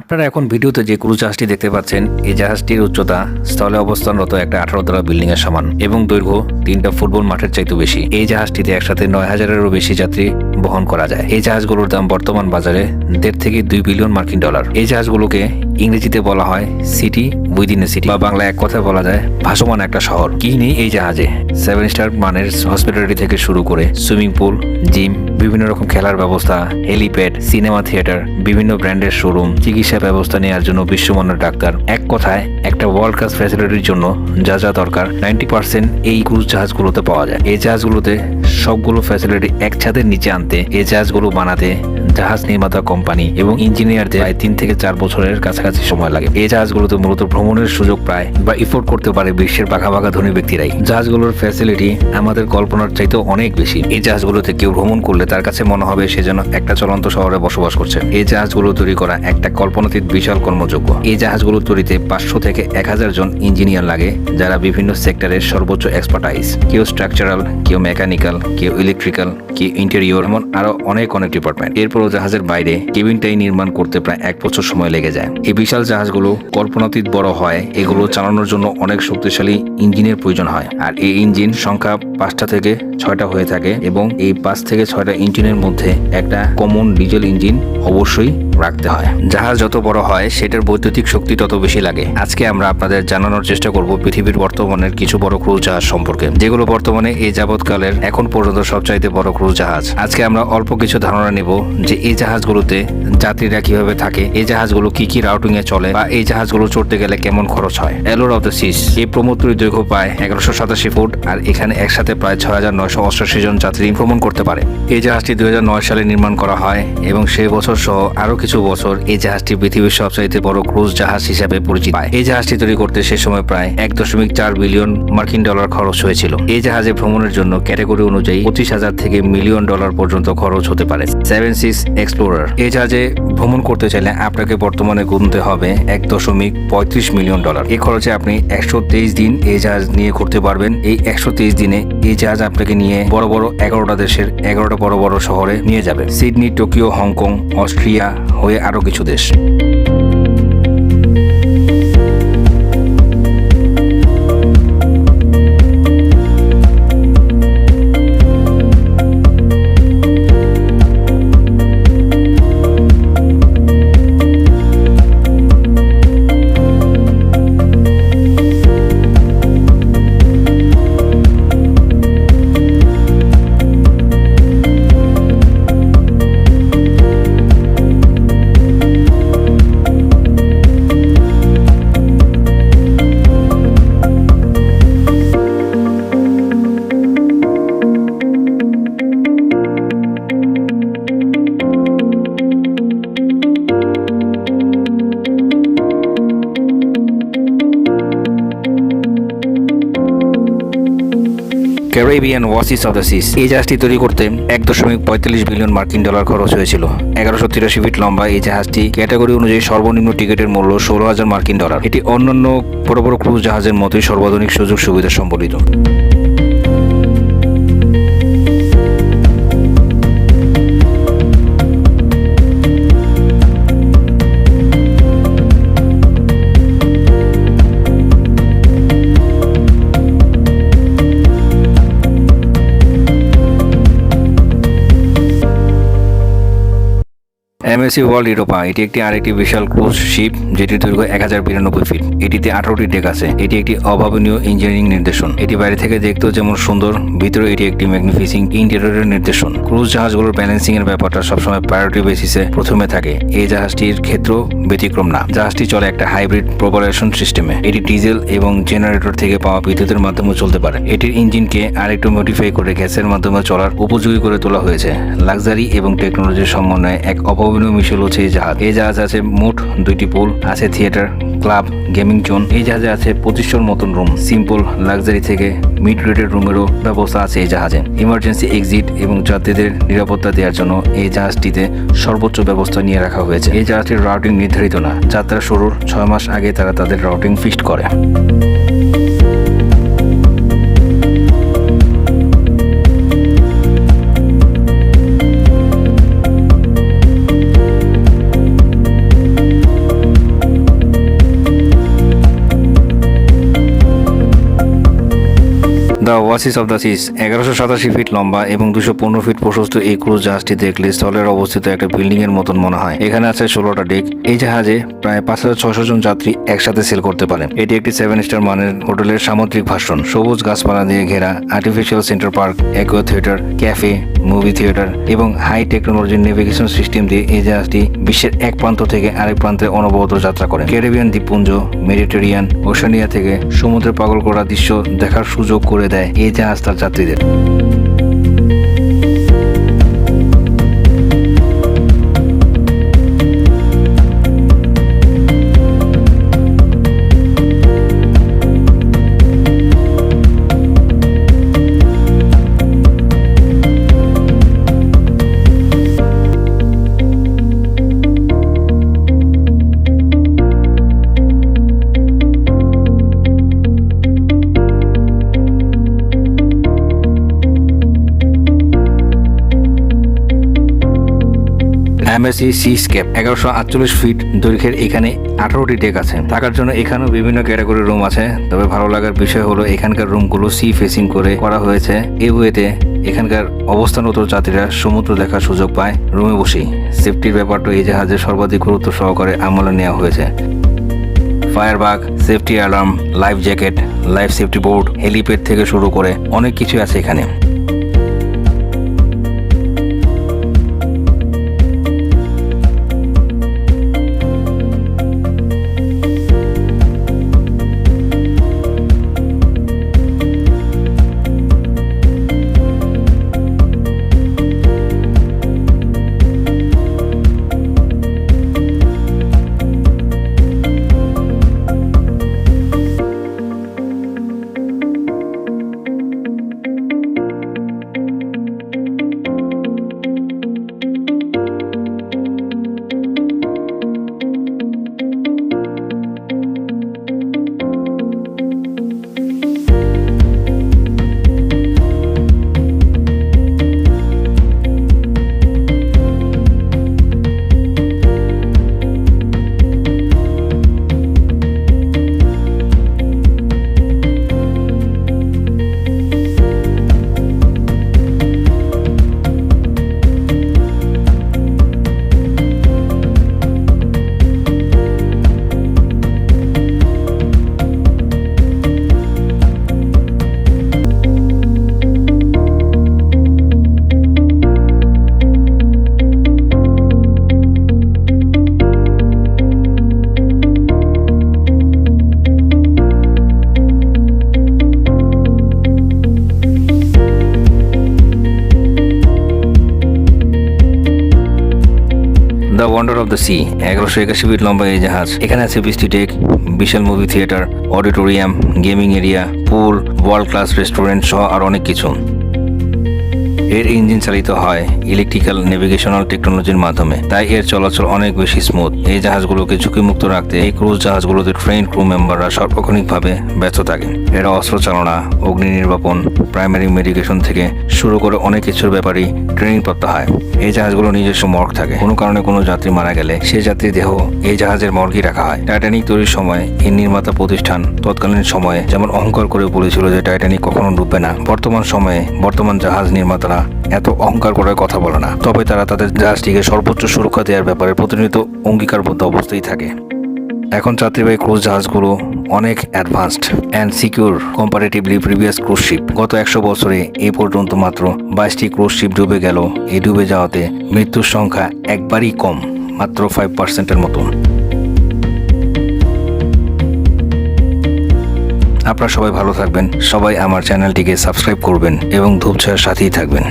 আপনারা এখন ভিডিওতে যে ক্রুজ জাহাজটি দেখতে পাচ্ছেন, এই জাহাজটির উচ্চতা স্থলে অবস্থানরত একটা আঠারো তলা বিল্ডিং এর সমান এবং দৈর্ঘ্য তিনটা ফুটবল মাঠের চাইতে বেশি। এই জাহাজটিতে একসাথে নয় হাজারেরও বেশি যাত্রী বহন করা যায়। এই জাহাজগুলোর দাম বর্তমান বাজারে দেড় থেকে দুই বিলিয়ন মার্কিন ডলার। এই জাহাজগুলোকে ইংরেজিতে বলা হয় সিটি উইদিন এ সিটি বা বাংলা এক কথায় বলা যায় ভাসমান একটা শহর। কি নেই এই জাহাজে? সেভেন স্টার মানের হসপিটালিটি থেকে শুরু করে সুইমিং পুল, জিম, বিভিন্ন রকম খেলার ব্যবস্থা, হেলিপ্যাড, সিনেমা থিয়েটার, বিভিন্ন ব্র্যান্ডের শোরুম, চিকিৎসা ব্যবস্থা নেওয়ার জন্য বিশ্বমানের ডাক্তার। এক কথায়, একটা ওয়ার্ল্ড ক্লাস ফ্যাসিলিটির জন্য যা যা দরকার নাইনটি পার্সেন্ট এই ক্রুজ জাহাজগুলোতে পাওয়া যায়। এই জাহাজগুলোতে সবগুলো ফ্যাসিলিটি এক ছাদের নিচে আনতে, এই জাহাজগুলো বানাতে জাহাজ নির্মাতা কোম্পানি এবং ইঞ্জিনিয়ারদের প্রায় তিন থেকে চার বছরের কাছাকাছি সময় লাগে। এই জাহাজগুলোতে মূলত ভ্রমণের সুযোগ প্রায় বা ইফোর্ড করতে পারে বিশ্বের বাঘা বাঘা ধনী ব্যক্তিরাই। জাহাজগুলোর ফ্যাসিলিটি আমাদের কল্পনার চাইতে অনেক বেশি। এই জাহাজগুলোতে কেউ ভ্রমণ করলে তার কাছে মনে হবে সে যেন একটা চলন্ত শহরে বসবাস করছে। এই জাহাজগুলো তৈরি করা একটা কল্পনাতীত বিশাল কর্মযোগ্য। এই জাহাজগুলো তৈরিতে পাঁচশো থেকে এক হাজার জন ইঞ্জিনিয়ার লাগে, যারা বিভিন্ন সেক্টরের সর্বোচ্চ এক্সপার্টাইজ কেউ স্ট্রাকচারাল কেউ মেকানিক্যাল কেউ ইলেকট্রিক্যাল কেউ ইন্টেরিয়র এমন আরও অনেক অনেক ডিপার্টমেন্ট এরপরও জাহাজের বাইরে কেবিনটাই নির্মাণ করতে প্রায় এক বছর সময় লেগে যায়। এই বিশাল জাহাজগুলো কল্পনাতীত বড় হয়, এগুলো চালানোর জন্য অনেক শক্তিশালী ইঞ্জিনের প্রয়োজন হয়। আর এই ইঞ্জিন সংখ্যা পাঁচটা থেকে ছয়টা হয়ে থাকে এবং এই পাঁচ থেকে ছয়টা ইঞ্জিনের মধ্যে একটা কমন ডিজেল ইঞ্জিন অবশ্যই রাখতে হয়। জাহাজ যত বড় হয়, সেটার বৈদ্যুতিক শক্তি তত বেশি লাগে। আজকে আমরা আপনাদের জানানোর চেষ্টা করব পৃথিবীর বর্তমানের কিছু বড় ক্রুজ জাহাজ সম্পর্কে। যেগুলো বর্তমানে এই যাবৎকালের, এখন পর্যন্ত সবচাইতে বড় ক্রুজ জাহাজ। আজকে আমরা অল্প কিছু ধারণা নেব যে এই জাহাজগুলোতে যাত্রীরা কীভাবে থাকে, এই জাহাজগুলো কি কি রাউটিং এ চলে, বা এই জাহাজগুলো চড়তে গেলে কেমন খরচ হয়। এলোর অফ দ্য সিস এই প্রমোত্রী দৈর্ঘ্য প্রায় এগারোশো সাতাশি ফুট আর এখানে একসাথে প্রায় ছয় হাজার নয়শো অষ্টাশি জন যাত্রী ভ্রমণ করতে পারে। এই জাহাজটি দুই হাজার নয় সালে নির্মাণ করা হয় এবং সেই বছর সহ আরও কিছু বছর এই জাহাজটি পৃথিবীর সবচাইতে বড় ক্রুজ জাহাজ হিসাবে পরিচিত। পায়। এই জাহাজটি তৈরি করতে সে সময় প্রায় এক দশমিক চার বিলিয়ন মার্কিন ডলার খরচ হয়েছিল। এই জাহাজে ভ্রমণের জন্য ক্যাটাগরি অনুযায়ী পঁচিশ হাজার থেকে মিলিয়ন ডলার পর্যন্ত খরচ হতে পারে। Seven six explorer. এই জাহাজে ভ্রমণ করতে চাইলে আপনাকে বর্তমানে গুনতে হবে এক দশমিক পঁয়ত্রিশ মিলিয়ন ডলার। এই খরচে আপনি একশো তেইশ দিন এই জাহাজ নিয়ে ঘুরতে পারবেন। এই একশো তেইশ দিনে এই জাহাজ আপনাকে নিয়ে বড় বড় এগারোটা দেশের এগারোটা বড় বড় শহরে নিয়ে যাবে। সিডনি, টোকিও, হংকং, অস্ট্রিয়া হয়ে আরও কিছু দেশ। Caribbean Oasis of the Seas. এই জাহাজটি তৈরি করতে এক দশমিক পঁয়তাল্লিশ বিলিয়ন মার্কিন ডলার খরচ হয়েছিল। এগারোশো তিরাশি ফিট লম্বা এই জাহাজটি ক্যাটাগরি অনুযায়ী সর্বনিম্ন টিকিটের মূল্য ষোলো হাজার মার্কিন ডলার। এটি অন্যান্য বড় বড় ক্রুজ জাহাজের মতোই সর্বাধুনিক সুযোগ সুবিধা সম্বলিত। এমএসসি ওয়ার্ল্ড ইউরোপা এটি একটি আরেকটি বিশাল ক্রুজ শিপ যেটি দৈর্ঘ্য এক হাজার বিরানব্বই ফিট এটিতে আঠারোটি ডেক আছে। এটি একটি অভাবনীয় ইঞ্জিনিয়ারিং নির্দেশন। এটি বাইরে থেকে দেখতেও যেমন সুন্দর ভিতরে এটি একটি ম্যাগনিফিসিং ইন্টেরিয়রের নির্দেশন। ক্রুজ জাহাজগুলোর ব্যালেন্সিং এর ব্যাপারটা সবসময় প্রায়োরিটি বেসিসে প্রথমে থাকে। এই জাহাজটির ক্ষেত্র ব্যতিক্রম না। জাহাজটি চলে একটা হাইব্রিড প্রপারেশন সিস্টেমে এটি ডিজেল এবং জেনারেটর থেকে পাওয়া বিদ্যুতের মাধ্যমে চলতে পারে। এটির ইঞ্জিনকে আরেকটু মডিফাই করে গ্যাসের মাধ্যমে চলার উপযোগী করে তোলা হয়েছে। লাক্সারি এবং টেকনোলজির সমন্বয়ে এক অভাবনীয় মিশেল হচ্ছে এই জাহাজ। এই জাহাজ আছে মোট দুইটি পুল, আছে থিয়েটার, ক্লাব, গেমিং জোন। এই জাহাজে আছে পঁচিশশোর মতন রুম। সিম্পল লাক্সারি থেকে মিড রেটেড রুমেরও ব্যবস্থা আছে এই জাহাজে। ইমার্জেন্সি এক্সিট এবং যাত্রীদের নিরাপত্তা দেওয়ার জন্য এই জাহাজটিতে সর্বোচ্চ ব্যবস্থা নিয়ে রাখা হয়েছে। এই জাহাজটির রাউটিং নির্ধারিত না। যাত্রা শুরুর ছয় মাস আগে তারা তাদের রাউটিং ফিক্সড করে। The Oasis of the Seas এগারোশো সাতাশি ফিট লম্বা এবং দুশো পনেরো ফিট প্রশস্ত এই ক্রুজ জাহাজটি দেখলে স্থলের অবস্থিত একটা বিল্ডিং এর মতন মনে হয়। এখানে আছে ষোলোটা ডেক এই জাহাজে প্রায় পাঁচ হাজার ছশো জন যাত্রী একসাথে সেল করতে পারে। এটি একটি সেভেন স্টার মানের হোটেলের সামুদ্রিক ভাষণ। সবুজ গাছপালা দিয়ে ঘেরা artificial centre park aqua theatre cafe movie theatre এবং হাই টেকনোলজির নেভিগেশন সিস্টেম দিয়ে এই জাহাজটি বিশ্বের এক প্রান্ত থেকে আরেক প্রান্তে অনবরত যাত্রা করে। ক্যারিবিয়ান দ্বীপপুঞ্জ মেডিটেরিয়ান ওশানিয়া থেকে সমুদ্রে পাগল করা দৃশ্য দেখার সুযোগ করে দেয়। এই জাহাজ তার যাত্রীদের। এমএসি সি স্কেপ এগারোশো আটচল্লিশ ফিট দৈর্ঘ্যের এখানে আঠারোটি ডেক আছে। থাকার জন্য এখানেও বিভিন্ন ক্যাটাগরি রুম আছে। তবে ভালো লাগার বিষয় হলো এখানকার রুমগুলো সি ফেসিং করে করা হয়েছে। এই ওয়েতে এখানকার অবস্থানরত যাত্রীরা সমুদ্র দেখার সুযোগ পায় রুমে বসেই। সেফটির ব্যাপারটা এই জাহাজে সর্বাধিক গুরুত্ব সহকারে আমলে নেওয়া হয়েছে। Fire bag safety alarm life jacket life safety board helipad থেকে শুরু করে অনেক কিছু আছে এখানে। ওয়ান্ডার অফ দ্য সি এগারোশো একাশি ফিট লম্বা এই জাহাজ। এখানে আছে টেক, বিশাল movie theatre auditorium gaming area pool world class restaurant সহ আর অনেক কিছু। এর ইঞ্জিন চালিত হয় ইলেকট্রিক্যাল নেভিগেশনাল টেকনোলজির মাধ্যমে। তাই এর চলাচল অনেক বেশি স্মুথ এই জাহাজগুলোকে ঝুঁকিমুক্ত রাখতে এই ক্রুজ জাহাজগুলোতে ট্রেন ক্রু মেম্বাররা সার্বক্ষণিকভাবে ব্যস্ত থাকে এরা অস্ত্র চালনা, অগ্নি নির্বাপন প্রাইমারি মেডিকেশন থেকে শুরু করে অনেক কিছুর ব্যাপারেই ট্রেনিং প্রাপ্ত হয় এই জাহাজগুলো নিজস্ব মর্গ থাকে। কোনো কারণে কোনো যাত্রী মারা গেলে সেই যাত্রী দেহ এই জাহাজের মর্গই রাখা হয়। টাইটানিক তৈরির সময় এই নির্মাতা প্রতিষ্ঠান তৎকালীন সময়ে যেমন অহংকার করে বলেছিল যে টাইটানিক কখনো ডুববে না। বর্তমান সময়ে বর্তমান জাহাজ নির্মাতারা এত অহংকার করার কথা বলে না। তবে তারা তাদের জাহাজটিকে সর্বোচ্চ সুরক্ষা দেওয়ার ব্যাপারে প্রতিনিয়ত অঙ্গীকারবদ্ধ অবস্থায় থাকে। এখন যাত্রীবাহী ক্রুজ জাহাজগুলো অনেক advanced and secure comparatively previous cruise ship গত একশো বছরে এই পর্যন্ত মাত্র বাইশটি ক্রুজ শিপ ডুবে গেল। এই ডুবে যাওয়াতে মৃত্যুর সংখ্যা একবারই কম, মাত্র ফাইভ পার্সেন্টের মতন আপনারা সবাই ভালো থাকবেন। সবাই আমার চ্যানেলটিকে সাবস্ক্রাইব করবেন এবং ধূপছায়ার সাথেই থাকবেন।